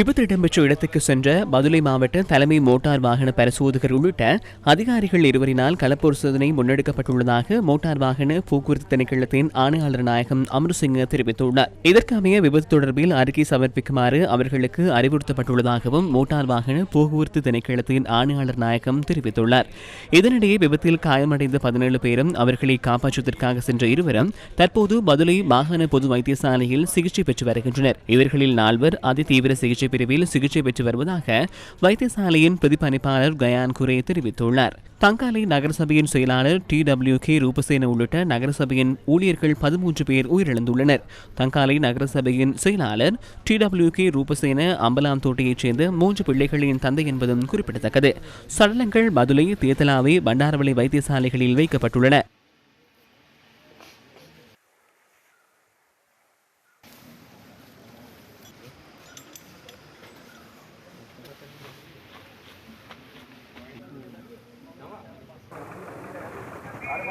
விபத்து இடம்பெற்ற இடத்துக்கு சென்ற மதுரை மாவட்ட தலைமை மோட்டார் வாகன பரிசோதகர் உள்ளிட்ட அதிகாரிகள் இருவரினால் கலப்பரிசோதனை சோதனை முன்னெடுக்கப்பட்டுள்ளதாக மோட்டார் வாகன போக்குவரத்து திணைக்களத்தின் ஆணையாளர் நாயகம் அமர்சிங்க தெரிவித்துள்ளார். இதற்கமைய விபத்து தொடர்பில் அறிக்கை சமர்ப்பிக்குமாறு அவர்களுக்கு அறிவுறுத்தப்பட்டுள்ளதாகவும் மோட்டார் வாகன போக்குவரத்து திணைக்களத்தின் ஆணையாளர் நாயகம் தெரிவித்துள்ளார். இதனிடையே விபத்தில் காயமடைந்த பதினேழு பேரும் அவர்களை காப்பாற்றுவதற்காக சென்ற இருவரும் தற்போது மதுரை மாகாண பொது வைத்தியசாலையில் சிகிச்சை பெற்று வருகின்றனர். இவர்களில் நால்வர் அதிதீவிர சிகிச்சை பிரிவில் சிகிச்சை பெற்று வருவதாக வைத்தியசாலையின் பிரதிபலிப்பாளர் கயான் குரே தெரிவித்துள்ளார். தங்காலை நகரசபையின் செயலாளர் டி டபிள்யூ கே ரூபசேன உள்ளிட்ட நகரசபையின் ஊழியர்கள் பதிமூன்று பேர் உயிரிழந்துள்ளனர். தங்காலை நகரசபையின் செயலாளர் டி டபிள்யூ கே ரூபசேன அம்பலாம் தோட்டையைச் சேர்ந்த மூன்று பிள்ளைகளின் தந்தை என்பதும் குறிப்பிடத்தக்கது. சடலங்கள் பதுளை தேத்தலாவை பண்டாரவளை வைத்தியசாலைகளில் வைக்கப்பட்டுள்ளன.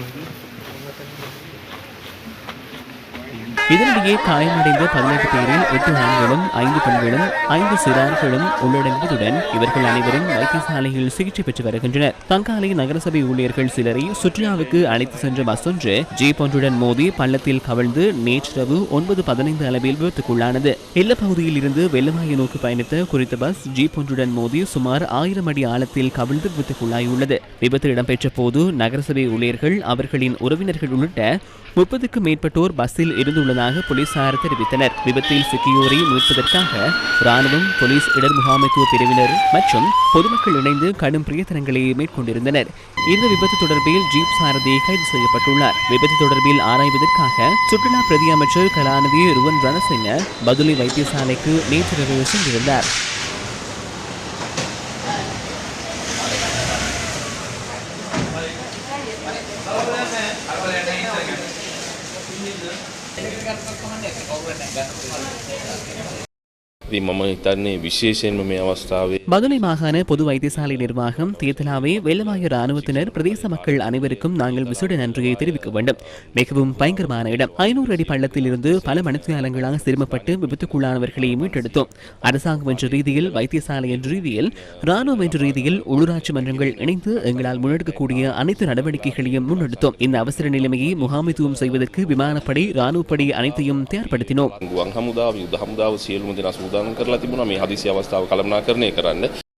Thank you. இதனிடையே காயமடைந்த பதினெட்டு பேரில் எட்டு ஆண்களும் ஐந்து பெண்களும் ஐந்து சிறார்களும் உள்ளடங்குவதுடன் இவர்கள் அனைவரும் வைத்தியசாலையில் சிகிச்சை பெற்று வருகின்றனர். தங்காலை நகரசபை ஊழியர்கள் சிலரை சுற்றுலாவுக்கு அழைத்து சென்ற பஸ் ஒன்று ஜீப் ஒன்றுடன் மோதி பள்ளத்தில் கவிழ்ந்து நேற்றிரவு ஒன்பது பதினைந்து அளவில் விபத்துக்குள்ளானது. எல்ல பகுதியில் இருந்து வெள்ளவாயை நோக்கி பயணித்த குறித்த பஸ் ஜீப் ஒன்றுடன் மோதி சுமார் ஆயிரம் அடி ஆழத்தில் கவிழ்ந்து விபத்துக்குள்ளாகியுள்ளது. விபத்து இடம்பெற்ற போது நகரசபை ஊழியர்கள் அவர்களின் உறவினர்கள் உள்ளிட்ட முப்பதுக்கும் மேற்பட்டோர் பஸ்ஸில் இருந்துள்ளதாக போலீசார் தெரிவித்தனர். விபத்தில் சிக்கியோரை மீட்பதற்காக ராணுவம் போலீஸ் இடர் முகாமைத்துவ பிரிவினர் மற்றும் பொதுமக்கள் இணைந்து கடும் பிரயத்தனங்களை மேற்கொண்டிருந்தனர். இந்த விபத்து தொடர்பில் ஜீப் சாரதி கைது செய்யப்பட்டுள்ளார். விபத்து தொடர்பில் ஆராய்வதற்காக சுற்றுலா பிரதி அமைச்சர் கலாநிதி ருவன் ரணசிங்க பதுளை வைத்தியசாலைக்கு நேற்றிரவு சென்றிருந்தார். Jadi kan kemarin ya, kalau gue naik ඉතින් මම හිතන්නේ විශේෂයෙන්ම මේ අවස්ථාවේ பதுளை மாகாண பொது வைத்தியசாலை நிர்வாகம் தேத்தலாவை வெள்ளவாய ராணுவத்தினர் பிரதேச மக்கள் அனைவருக்கும் நாங்கள் விசேட நன்றியை தெரிவிக்க வேண்டும் மிகவும் பயங்கரமான இடம் ஐநூறு அடி பள்ளத்தில் இருந்து பல மணித்தியாலங்களாக சிரமப்பட்டு விபத்துக்குள்ளானவர்களை மீட்டெடுத்தோம் அரசாங்கம் என்ற ரீதியில் வைத்தியசாலை என்ற ரீதியில் ராணுவம் என்ற ரீதியில் உள்ளூராட்சி மன்றங்கள் இணைந்து எங்களால் முன்னெடுக்கக்கூடிய அனைத்து நடவடிக்கைகளையும் முன்னெடுத்தோம் இந்த அவசர நிலைமையை முகாமைத்துவம் செய்வதற்கு விமானப்படை ராணுவப்படை அனைத்தையும் தயார்படுத்தினோம் සඳහන් කරලා තිබුණා මේ හදිසි අවස්ථාව කළමනාකරණය කරන්න.